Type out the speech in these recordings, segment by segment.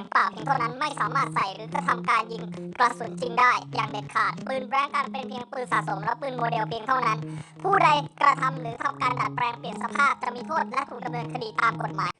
ยงเปล่าเพียงเท่านั้นไม่สามารถใส่หรือกระทำการยิงกระสุนจริงได้ อย่างเด็ดขาดปืนแบล็งกันเป็นเพียงปืนสะสมและปืนโมเดลเพียงเท่านั้น ผู้ใดกระทำหรือทำการดัดแปลงเปลี่ยนสภาพจะมีโทษและถูกดำเนินคดีตามกฎหมาย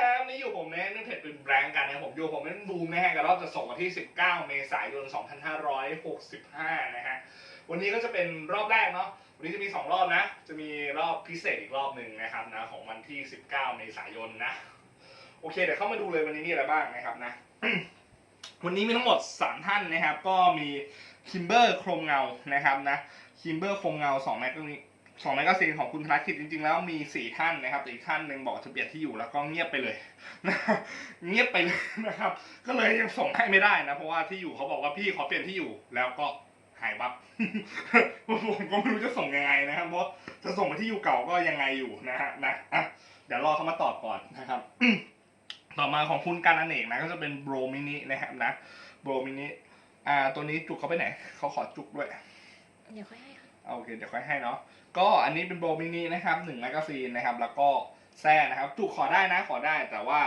ครับนี่อยู่ผมนะนั่นเพจเป็นแบงก์กันนะผมอยู่ผมเป็นบูมนะฮะกับรอบจะส่งวันที่ 19 เมษายน 2565 นะฮะวันนี้ก็จะเป็นรอบแรกเนาะวันนี้จะมี 2 รอบนะ จะมีรอบพิเศษอีกรอบหนึ่งนะครับนะของวันที่ 19 เมษายนนะ โอเคเดี๋ยวเข้ามาดูเลยวันนี้มีอะไรบ้างนะครับนะ วันนี้มีทั้งหมด 3 ท่านนะครับ ก็มีคิมเบอร์โครมเงานะครับนะคิมเบอร์โครมเงา2แม็ก ก็มีสองแมกกาซีนของคุณธนกิจจริงๆ แล้วมีสี่ท่านนะครับแต่อีกท่านหนึ่งบอกจะเปลี่ยนที่อยู่แล้วก็เงียบไปเลยนะเงียบไปเลยนะครับ ก็เลยยังส่งให้ไม่ได้นะ เพราะว่าที่อยู่เขาบอกว่าพี่ขอเปลี่ยนที่อยู่แล้วก็หายวับผมก็ไม่รู้จะส่งยังไงนะครับเพราะจะส่งไปที่อยู่เก่าก็ยังไงอยู่นะฮะนะอะเดี๋ยวรอเขามาตอบก่อนนะครับต่อมาของคุณการอเนกนะก็จะเป็นโบรมินินะครับนะโบรมินิอ่าตัวนี้จุกเขาไปไหนเขาขอจุกด้วยเดี๋ยวค่อยให้ โอเคเดี๋ยวค่อยให้เนาะก็อันนี้เป็นโบมินินะครับหนึ่งแมกกาซีนนะครับ แล้วก็แซ่นะครับจุขอได้นะขอได้แต่ว่า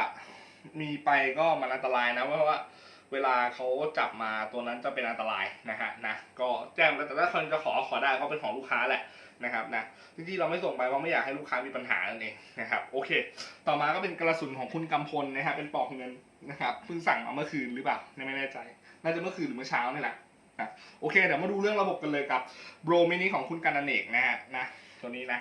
มีไปก็มันอันตรายนะเพราะว่าเวลาเขาจับมาตัวนั้นจะเป็นอันตรายนะฮะนะก็แจ้งแล้วแต่ถ้าคนจะขอขอได้เพราะเป็นของลูกค้าแหละนะครับนะจริงๆเราไม่ส่งไปเพราะไม่อยากให้ลูกค้ามีปัญหานั่นเองนะครับโอเค ต่อมาก็เป็นกระสุนของคุณกำพลนะครับเป็นปอกเงินนะครับเพิ่งสั่งมาเมื่อคืนหรือเปล่าไม่แน่ใจ น่าจะเมื่อคืนหรือเมื่อเช้านี่แหละ โอเคเดี๋ยวมาดูเรื่องระบบกันเลยกับโบรมินิของคุณกันเนกนะฮะนะตัวนี้นะ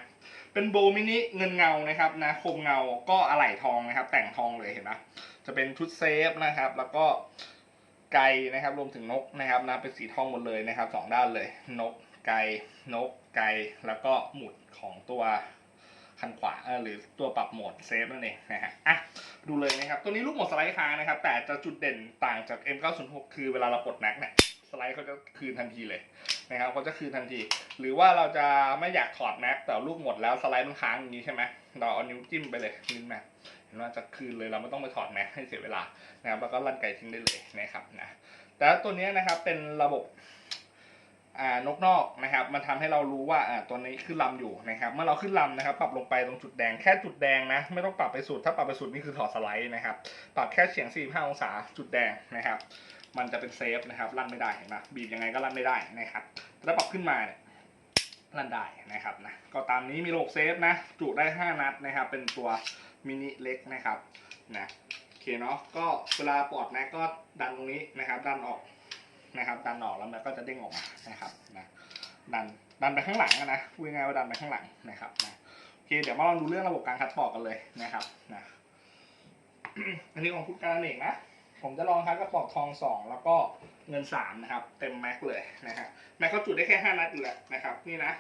เป็นโบรมินิเงินเงานะครับนะโคมเงาก็อะไหล่ทองนะครับ แต่งทองเลยเห็นไหมจะเป็นชุดเซฟนะครับ แล้วก็ไก่นะครับรวมถึงนกนะครับนะเป็นสีทองหมดเลยนะครับสองด้านเลย นกไก่นกไก่แล้วก็หมุดของตัวคันขวาหรือตัวปรับโหมดเซฟนั่นเองนะฮะอะดูเลยนะครับ ตัวนี้ลูกหมดสไลด์ค้างนะครับ แต่จะจุดเด่นต่างจาก M906 คือเวลาเรากดแม็กเนี่ย ลด์เขาจะคืนทันทีเลยนะครับเขาจะคืนทันที หรือว่าเราจะไม่อยากถอดแม็กแต่ลูกหมดแล้วสไลด์มันค้างอย่างนี้ใช่ไหมเราเอานิ้วจิ้มไปเลยนิ้วแม็กเห็นว่าจะคืนเลยเราไม่ต้องไปถอดแม็กให้เสียเวลานะครับแล้วก็ลั่นไกทิ้งได้เลยนะครับนะแต่ตัวนี้นะครับเป็นระบบนกนอกนะครับมันทำให้เรารู้ว่าอ่าตัวนี้ขึ้นลำอยู่นะครับ เมื่อเราขึ้นลำนะครับ ปรับลงไปตรงจุดแดงแค่จุดแดงนะ ไม่ต้องปรับไปสุดถ้าปรับไปสุดนี่คือถอดสไลด์นะครับ ปรับแค่เฉียง45องศาจุดแดงนะครับ มันจะเป็นเซฟนะครับลั่นไม่ได้เห็นไหมบีบยังไงก็ลั่นไม่ได้นะครับถ้าปรับขึ้นมาเนี่ยลั่นได้นะครับนะก็ตามนี้มีระบบเซฟนะ จุได้ 5 นัดนะครับ เป็นตัวมินิเล็กนะครับนะโอเคเนาะก็เวลาปลอดแม็กก็ดันตรงนี้นะครับ ดันออกนะครับ ดันออกแล้วมันก็จะเด้งออกมานะครับนะดันดันไปข้างหลังนะพูดง่ายว่าดันไปข้างหลังนะครับนะโอเคเดี๋ยวมาลองดูเรื่องระบบการคัดปอกกันเลยนะครับนะอันนี้ของคุณการเองนะ ผมจะลองครับกระป๋องทองสองแล้วก็เงินสามนะครับ เต็มแม็กเลยนะฮะแม็กเขาจุดได้แค่ห้านัดอยู่แล้วนะครับ นี่นะ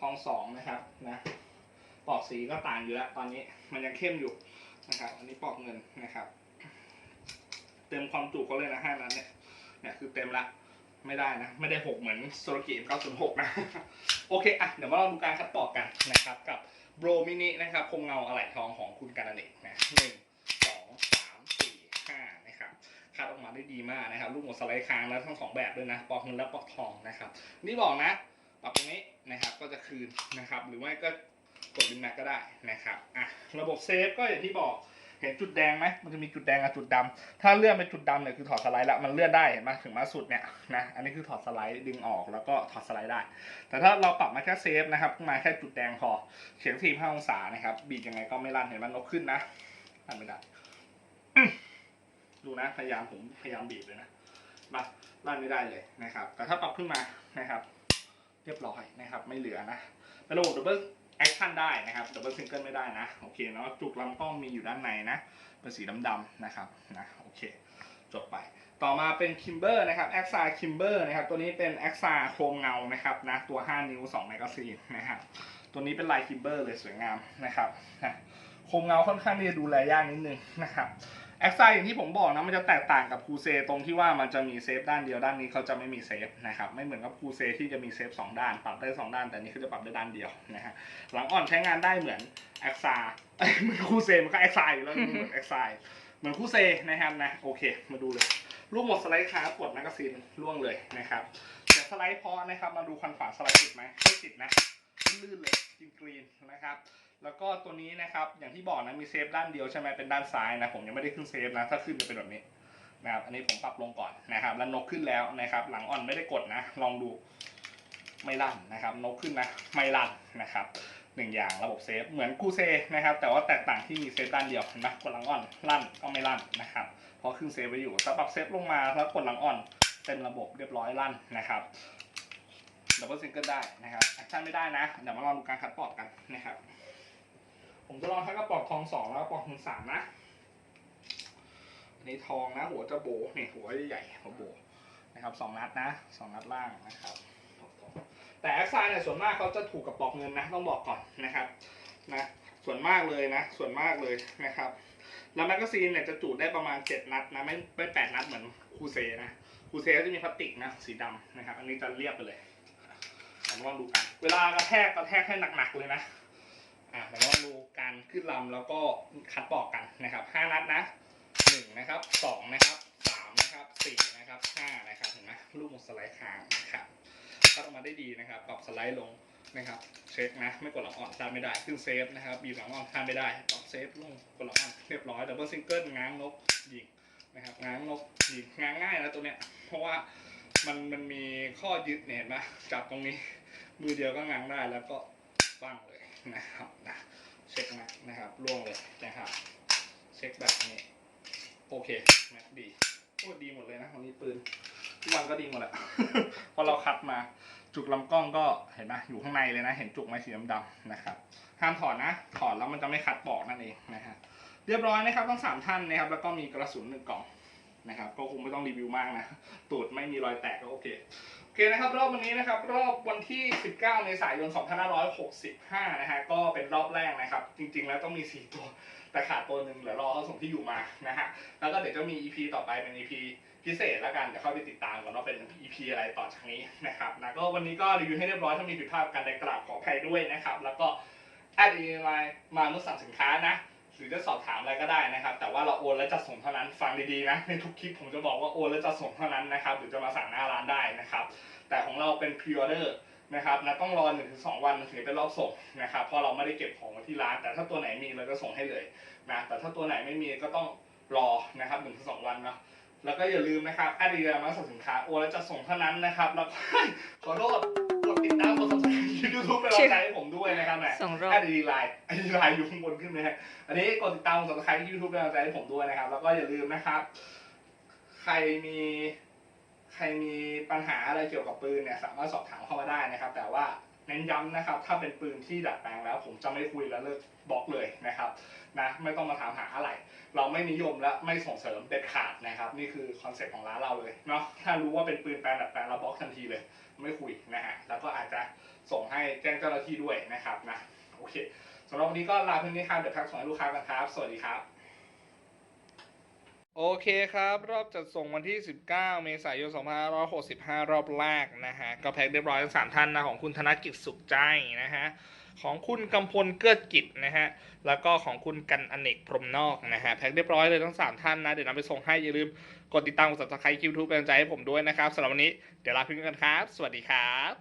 ทองสองนะครับนะปอกสีก็ต่างอยู่แล้ว ตอนนี้มันยังเข้มอยู่นะครับ อันนี้ปอกเงินนะครับ เต็มความจุเขาเลยนะห้านัดเนี่ยเนี่ยคือเต็มละไม่ได้นะ ไม่ได้หกเหมือนโซโลกิเก้าศูนย์หกนะ โอเคอะเดี๋ยวมาลองดูการคัดปอกกันนะครับ กับโบรมินินะครับคงเงาอะไหล่ทองของคุณการเนกนะหนึ่ง คัดออกมาได้ดีมากนะครับลูกหมดสไลด์ค้างแล้วทั้งสองแบบด้วยนะปอกเงินและปอกทองนะครับ นี่บอกนะปรับตรงนี้นะครับก็จะคืนนะครับ หรือไม่ก็กดลิงแม็กก็ได้นะครับอะระบบเซฟก็อย่างที่บอกเห็นจุดแดงไหมมันจะมีจุดแดงกับจุดดำถ้าเลื่อนเป็นจุดดำเนี่ยคือถอดสไลด์แล้วมันเลื่อนได้เห็นไหมถึงมาสุดเนี่ยนะอันนี้คือถอดสไลด์ดึงออกแล้วก็ถอดสไลด์ได้ แต่ถ้าเราปรับมาแค่เซฟนะครับมาแค่จุดแดงพอเฉียง45องศานะครับบีบยังไงก็ไม่ลั่นเห็นมันนกขึ้นนะลั่นไม่ได้ ดูนะพยายามผมพยายามบีบเลยนะมาลั่นไม่ได้เลยนะครับ แต่ถ้าปรับขึ้นมานะครับ เรียบร้อยนะครับ ไม่เหลือนะเป็นระบบดับเบิลแอคชั่นได้นะครับดับเบิลซิงเกิลไม่ได้นะโอเคเนาะจุกลำกล้องมีอยู่ด้านในนะเป็นสีดำๆนะครับนะโอเคจบไปต่อมาเป็นคิมเบอร์นะครับแอคซ่าคิมเบอร์นะครับ ตัวนี้เป็นแอคซ่าโครงเงานะครับนะตัว 5 นิ้ว2แมกกาซีนนะครับ ตัวนี้เป็นลายคิมเบอร์เลยสวยงามนะครับนะโครงเงาค่อนข้างที่จะดูแลยากนิดนึงนะครับ แอคซาอย่างที่ผมบอกนะมันจะแตกต่างกับคูเซตรงที่ว่ามันจะมีเซฟด้านเดียวด้านนี้เขาจะไม่มีเซฟนะครับไม่เหมือนกับคูเซที่จะมีเซฟสองด้านปรับได้สองด้าน แต่อันนี้เขาจะปรับได้ด้านเดียวนะฮะหลังอ่อนใช้งานได้เหมือนแอคซาเหมือนคูเซมันก็แอคซาอยู่แล้วมันเหมือนแอคซาเหมือนคูเซนะครับนะโอเคมาดูเลยลูกหมดสไลด์ค้ากดแมกกาซีนล่วงเลยนะครับแต่สไลด์พอนะครับมาดูคันฝาสไลด์ติดไหมไม่ติดนะลื่นเลยกินกรีนนะครับ แล้วก็ตัวนี้นะครับ อย่างที่บอกนะมีเซฟด้านเดียวใช่ไหมเป็นด้านซ้ายนะผมยังไม่ได้ขึ้นเซฟนะถ้าขึ้นจะเป็นแบบนี้นะครับอันนี้ผมปรับลงก่อนนะครับแล้วนกขึ้นแล้วนะครับ หลังอ่อนไม่ได้กดนะ ลองดูไม่ลั่นนะครับ นกขึ้นนะไม่ลั่นนะครับหนึ่งอย่างระบบเซฟเหมือนกูเซนะครับ แต่ว่าแตกต่างที่มีเซฟด้านเดียวเห็นไหมกดหลังอ่อนลั่นก็ไม่ลั่นนะครับเพราะขึ้นเซฟไว้อยู่ถ้าปรับเซฟลงมาแล้วกดหลังอ่อนเต็มระบบเรียบร้อยลั่นนะครับดับเบิลซิงเกิลได้นะครับแอคชั่นไม่ได้นะเดี๋ยวมาลองดูการคัดปอดกันนะครับ ผมจะลองทั้งกระปอกทองสองแล้วกระปอกทองสามนะอันนี้ทองนะหัวจะโบนี่หัวใหญ่หัวโบนะครับสองนัดนะสองนัดล่างนะครับแต่แอคไซนเนี่ยส่วนมากเขาจะถูกกับปอกเงินนะต้องบอกก่อนนะครับนะส่วนมากเลยนะ ส่วนมากเลยนะครับ แล้วแมกกาซีนเนี่ยจะจุได้ประมาณ 7 นัดนะไม่ไม่แปดนัดเหมือนคูเซนะคูเซก็จะมีพลาสติกนะสีดำนะครับ อันนี้จะเรียบไปเลยเดี๋ยวมลองดูกันเวลากระแทกกระแทกให้หนักๆเลยนะ อะเดี๋ยวมาลองดูการขึ้นลำแล้วก็คัดปอกกันนะครับห้านัดนะหนึ่งนะครับสองนะครับสามนะครับสี่นะครับห้านะครับเห็นไหมลูกสไลด์ค้างนะครับคัดออกมาได้ดีนะครับ ปรับสไลด์ลงนะครับเช็คนะไม่กดหลังอ่อนพลาดไม่ได้ขึ้นเซฟนะครับบีบหลังอ่อนพลาดไม่ได้ปรับเซฟลงกดหลังอ่อนเรียบร้อยดับเบิลซิงเกิลง้างนกยิงนะครับง้างนกยิงง้างง่ายนะตัวเนี้ยเพราะว่ามันมันมีข้อยึดเนี่ยเห็นไหมจับตรงนี้มือเดียวก็ง้างได้แล้วก็ปั้งเลย นะครับนะเช็คนะนะครับล่วงเลยนะครับ เช็คแบบนี้ โอเคแม็กดีโอ้ดีหมดเลยนะวันนี้ปืนทุกวันก็ดีหมดแหละเพราะเราคัดมาจุกลำกล้องก็เห็นไหมอยู่ข้างในเลยนะ เห็นจุกไหมสีดำๆนะครับ ห้ามถอดนะ ถอดแล้วมันจะไม่คัดปอกนั่นเองนะฮะเรียบร้อยนะครับทั้งสามท่านนะครับ แล้วก็มีกระสุนหนึ่งกล่อง นะครับ ก็คงไม่ต้องรีวิวมากนะ ตูดไม่มีรอยแตกก็โอเค โอเคนะครับ รอบวันนี้นะครับ รอบวันที่ 19 เมษายน 2565 นะฮะ ก็เป็นรอบแรกนะครับ จริง ๆ แล้วต้องมี 4 ตัว แต่ขาดตัวหนึ่งเดี๋ยวรอเขาส่งที่อยู่มา นะฮะ แล้วก็เดี๋ยวจะมี EP ต่อไปเป็น EP พิเศษแล้วกัน เดี๋ยวเข้าไปติดตามกันว่าเป็น EP อะไรต่อจากนี้นะครับนะก็วันนี้ก็รีวิวให้เรียบร้อยถ้ามีผิดพลาดกันใดกราบขออภัยด้วยนะครับ แล้วก็แอดอีไลน์มาเมื่อสั่งสินค้านะ รือจะสอบถามอะไรก็ได้นะครับ แต่ว่าเราโอนแล้วจะส่งเท่านั้นฟังดีๆนะในทุกคลิปผมจะบอกว่าโอนแล้วจะส่งเท่านั้นนะครับ หรือจะมาสั่งหน้าร้านได้นะครับ แต่ของเราเป็นพรีออเดอร์นะครับนะต้องรอ1นถึงสวันถึงจะเป็นรอบส่งนะครับเพราะเราไม่ได้เก็บของไว้ที่ร้าน แต่ถ้าตัวไหนมีเราก็ส่งให้เลยนะแต่ถ้าตัวไหนไม่มีก็ต้องรอนะครับ1นถึงสองวันนะแล้วก็อย่าลืมนะครับแอดดีมาสั่งสินค้าโอนแล้วจะส่งเท่านั้นนะครับแล้วขอโทษกดติดตามกด subscribe ยูทูบเป็นกำลังใจให้ผมด้วยนะครับแหมสองรอบ แอดดีไลน์แอดดีไลน์อยู่ข้างบนขึ้นไหมฮะอันนี้กดติดตามกด subscribe ที่ยูทูบเป็นกำลังใจให้ผมด้วยนะครับ แล้วก็อย่าลืมนะครับ ใครมี ใครมีปัญหาอะไรเกี่ยวกับปืนเนี่ย สามารถสอบถามเข้ามาได้นะครับ แต่ว่า เน้นย้ำนะครับ ถ้าเป็นปืนที่ดัดแปลงแล้ว ผมจะไม่คุยและเลิกบล็อกเลยนะครับนะไม่ต้องมาถามหาอะไร เราไม่นิยมและไม่ส่งเสริมเด็ดขาดนะครับ นี่คือคอนเซ็ปต์ของร้านเราเลยเนาะถ้ารู้ว่าเป็นปืนแปลงดัดแปลงเราบล็อกทันทีเลย ไม่คุยนะฮะแล้วก็อาจจะส่งให้แจ้งเจ้าหน้าที่ด้วยนะครับนะโอเคสำหรับวันนี้ก็ลาเพียงนี้ครับเดี๋ยวพักส่งให้ลูกค้ากันครับ สวัสดีครับ โอเคครับ รอบจัดส่งวันที่ 19 เมษายน 2565 รอบแรกนะฮะ ก็แพ็คเรียบร้อยทั้งสามท่านนะของคุณธนกิจสุขใจนะฮะ ของคุณกำพลเกื้อกิจนะฮะ แล้วก็ของคุณกันอเนกพรมนอกนะฮะ แพ็คเรียบร้อยเลยทั้ง 3 ท่านนะ เดี๋ยวนำไปส่งให้อย่าลืมกดติดตามกด subscribe คิวทูบเป็นกำลังใจให้ผมด้วยนะครับสำหรับวันนี้เดี๋ยวลาพื่อนกันครับ สวัสดีครับ